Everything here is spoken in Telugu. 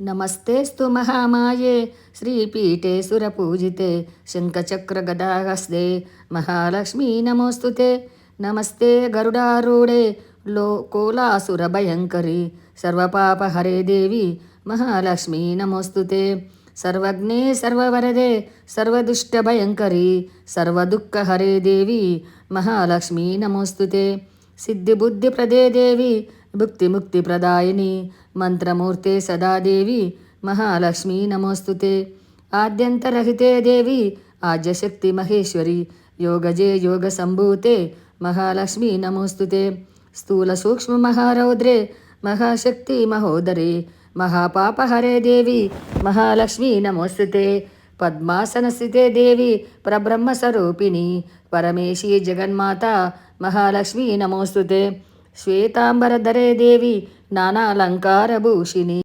నమస్తేస్తు మహామాయే శ్రీపీఠే సురపూజితే శంఖచక్రగదాహస్తే మహాలక్ష్మీ నమోస్తుతే. నమస్తే గరుడారూఢే లోకోలాసురభయంకరి సర్వపాపహరే దేవి మహాలక్ష్మీ నమోస్తుతే. సర్వజ్ఞే సర్వవరదే సర్వదుష్టభయంకరి సర్వదుఃఖహరే దేవి మహాలక్ష్మీ నమోస్తుతే. సిద్ధిబుద్ధిప్రదే దేవి భుక్తిముక్తిప్రదాయిని మంత్రమూర్తే సదాదేవి మహాలక్ష్మీ నమోస్తుతే. ఆద్యంతరహితే దేవి ఆద్యశక్తి మహేశ్వరి యోగజే యోగ సంభూతే మహాలక్ష్మీ నమోస్తుతే. స్థూల సూక్ష్మ మహారౌద్రే మహాశక్తి మహోదరే మహాపాపహరే దేవి మహాలక్ష్మీ నమోస్తుతే. పద్మాసన స్థితే దేవి పరబ్రహ్మస్వరూపిణి పరమేశీ జగన్మాత మహాలక్ష్మీ నమోస్తుతే. శ్వేతాంబరధరే దేవి నానాలంకారభూషిణి